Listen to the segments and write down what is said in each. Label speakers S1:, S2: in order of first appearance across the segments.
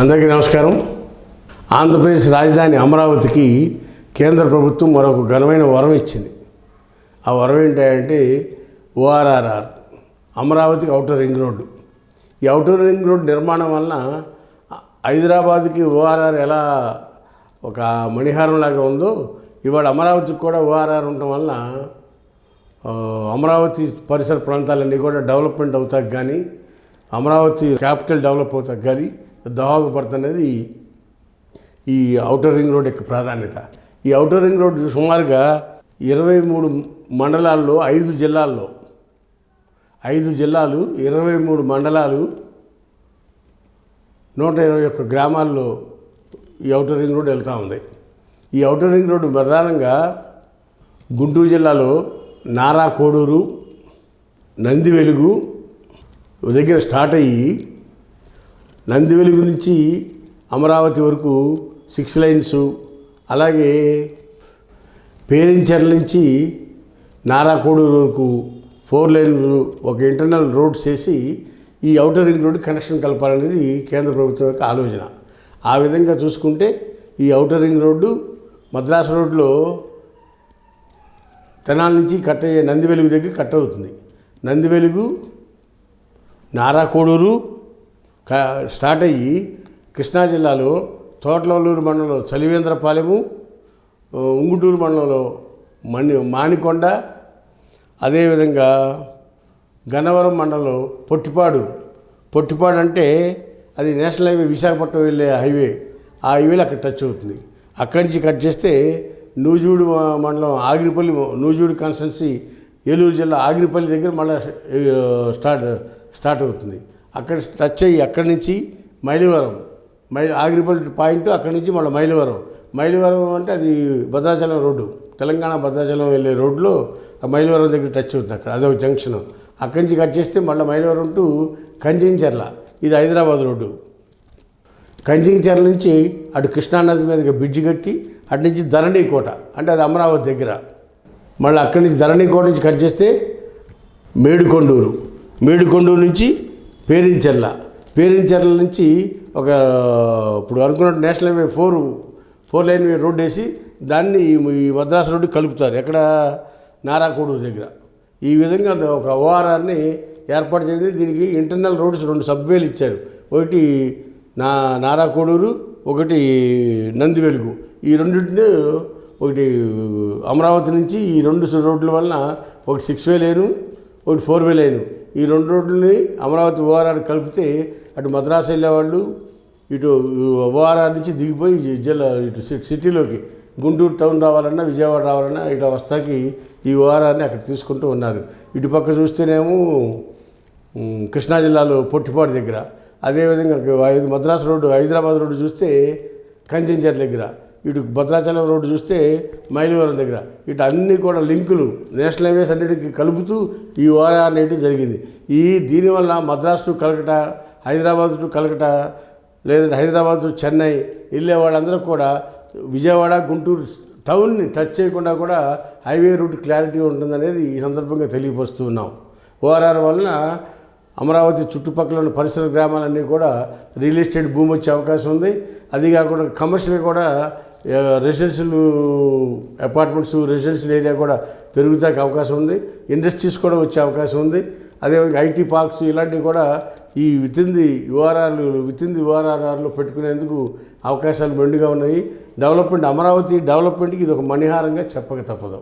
S1: అందరికీ నమస్కారం. ఆంధ్రప్రదేశ్ రాజధాని అమరావతికి కేంద్ర ప్రభుత్వం మరొక ఘనమైన వరం ఇచ్చింది. ఆ వరం ఏంటంటే ఓఆర్ఆర్ఆర్ అమరావతికి అవుటర్ రింగ్ రోడ్డు. ఈ అవుటర్ రింగ్ రోడ్డు నిర్మాణం వలన హైదరాబాద్కి ఓఆర్ఆర్ ఎలా ఒక మణిహారం లాగా ఉందో ఇవాళ అమరావతికి కూడా ఓఆర్ఆర్ ఉండటం వలన అమరావతి పరిసర ప్రాంతాలన్నీ కూడా డెవలప్మెంట్ అవుతాయి కానీ అమరావతి క్యాపిటల్ డెవలప్ అవుతాయి కానీ దోహదపడుతున్నది ఈ ఔటర్ రింగ్ రోడ్ యొక్క ప్రాధాన్యత. ఈ ఔటర్ రింగ్ రోడ్ సుమారుగా ఇరవై మూడు మండలాల్లో ఐదు జిల్లాల్లో ఐదు జిల్లాలు ఇరవై మూడు మండలాలు నూట ఇరవై ఒక్క గ్రామాల్లో ఈ ఔటర్ రింగ్ రోడ్ వెళ్తూ ఉంది. ఈ ఔటర్ రింగ్ రోడ్డు ప్రధానంగా గుంటూరు జిల్లాలో నారా కోడూరు నంది వెలుగు దగ్గర స్టార్ట్ అయ్యి నంది వెలుగు నుంచి అమరావతి వరకు సిక్స్ లైన్స్ అలాగే పేరించర్ల నుంచి నారా కోడూరు వరకు ఫోర్ లైన్లు ఒక ఇంటర్నల్ రోడ్ చేసి ఈ అవుటర్ రింగ్ రోడ్ కనెక్షన్ కలపాలనేది కేంద్ర ప్రభుత్వం యొక్క ఆలోచన. ఆ విధంగా చూసుకుంటే ఈ అవుటర్ రింగ్ రోడ్డు మద్రాసు రోడ్లో తెనాల నుంచి కట్ అయ్యే నంది వెలుగు దగ్గర కట్ అవుతుంది నంది వెలుగు స్టార్ట్ అయ్యి కృష్ణా జిల్లాలో తోటలూరు మండలంలో చలివేంద్రపాలెము ఉంగుటూరు మండలంలో మణి మానికొండ అదేవిధంగా గన్నవరం మండలం పొట్టిపాడు. పొట్టిపాడు అంటే అది నేషనల్ హైవే విశాఖపట్నం వెళ్ళే హైవే. ఆ హైవేలో అక్కడ టచ్ అవుతుంది. అక్కడి నుంచి కట్ చేస్తే నూజూడు మండలం ఆగిరిపల్లి నూజూడు కాన్స్టెన్సీ ఏలూరు జిల్లా ఆగిరిపల్లి దగ్గర మళ్ళీ స్టార్ట్ స్టార్ట్ అవుతుంది. అక్కడ టచ్ అయ్యి అక్కడి నుంచి మైలవరం. మై ఆగిరిపల్లి పాయింట్ అక్కడి నుంచి మళ్ళీ మైలవరం. మైలవరం అంటే అది భద్రాచలం రోడ్డు. తెలంగాణ భద్రాచలం వెళ్ళే రోడ్లో ఆ మైలవరం దగ్గర టచ్ అవుతుంది అక్కడ. అదొక జంక్షన్ అక్కడి నుంచి కట్ చేస్తే మళ్ళీ మైలవరం టు కంచించర్ల ఇది హైదరాబాద్ రోడ్డు. కంచించర్ల నుంచి అటు కృష్ణానది మీదకి బ్రిడ్జి కట్టి అటు నుంచి ధరణి కోట. అంటే అది అమరావతి దగ్గర. మళ్ళీ అక్కడి నుంచి ధరణి కోట నుంచి కట్ చేస్తే మేడుకొండూరు. మేడుకొండూరు నుంచి పేరించెర్ల. పేరించెర్ల నుంచి ఒక ఇప్పుడు అనుకున్నట్టు national highway four four lane road వేసి దాన్ని ఈ మద్రాసు రోడ్డు కలుపుతారు. ఎక్కడ? నారాకోడూరు దగ్గర. ఈ విధంగా ఒక ఓఆర్ఆర్ని ఏర్పాటు చేసి దీనికి ఇంటర్నల్ రోడ్స్ రెండు సబ్వేలు ఇచ్చారు. ఒకటి నా నారాకోడూరు ఒకటి నంది వెలుగు. ఈ రెండింటిని ఒకటి అమరావతి నుంచి ఈ రెండు రోడ్ల వలన ఒకటి సిక్స్ వే లేను ఒకటి ఫోర్ వే లేను. ఈ రెండు రోడ్లని అమరావతి ఓఆర్ఆర్ కలిపితే అటు మద్రాసు వెళ్ళేవాళ్ళు ఇటు ఓఆర్ఆర్ నుంచి దిగిపోయి జిల్లా ఇటు సి- సిటీలోకి గుంటూరు టౌన్ రావాలన్నా విజయవాడ రావాలన్నా ఇటు వస్తాకి ఈ ఓఆర్ఆర్ని అక్కడ తీసుకుంటూ ఉన్నారు. ఇటు పక్క చూస్తేనేమో కృష్ణా జిల్లాలో పొట్టిపాడు దగ్గర. అదేవిధంగా ఐదు మద్రాసు రోడ్డు హైదరాబాద్ రోడ్డు చూస్తే కంచెంచర్ దగ్గర. ఇటు భద్రాచలం రోడ్డు చూస్తే మైలవరం దగ్గర. ఇటు అన్నీ కూడా లింకులు నేషనల్ హైవేస్ అన్నిటికీ కలుపుతూ ఈ ఓరా అనేటివి జరిగింది. ఈ దీనివల్ల మద్రాసు టు కలకటా హైదరాబాద్ టు కలకటా లేదంటే హైదరాబాద్ టు చెన్నై వెళ్ళే వాళ్ళందరూ కూడా విజయవాడ గుంటూరు టౌన్ని టచ్ చేయకుండా కూడా హైవే రూట్ క్లారిటీ ఉంటుందనేది ఈ సందర్భంగా తెలియపరుస్తున్నాం ఓఆర్ఆర్ వలన అమరావతి చుట్టుపక్కల ఉన్న పరిసర గ్రామాలన్నీ కూడా రియల్ ఎస్టేట్ భూమి వచ్చే అవకాశం ఉంది. అది కాకుండా కమర్షియల్ కూడా రెసిడెన్షియల్ అపార్ట్మెంట్స్ రెసిడెన్షియల్ ఏరియా కూడా పెరుగుతానికి అవకాశం ఉంది. ఇండస్ట్రీస్ కూడా వచ్చే అవకాశం ఉంది. అదేవిధంగా ఐటీ పార్క్స్ ఇలాంటివి కూడా ఈ వితింది ది యుఆర్ఆర్లు విత్ ది యుఆర్ఆర్ఆర్లో పెట్టుకునేందుకు అవకాశాలు మెండుగా ఉన్నాయి. డెవలప్మెంట్ అమరావతి డెవలప్మెంట్కి ఇది ఒక మణిహారంగా చెప్పక తప్పదు.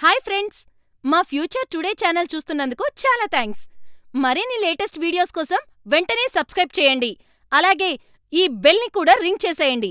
S2: హాయ్ ఫ్రెండ్స్ మా ఫ్యూచర్ టుడే ఛానల్ చూస్తున్నందుకు చాలా థ్యాంక్స్ మరిన్ని లేటెస్ట్ వీడియోస్ కోసం వెంటనే సబ్స్క్రైబ్ చేయండి. అలాగే ఈ బెల్ని కూడా రింగ్ చేసేయండి.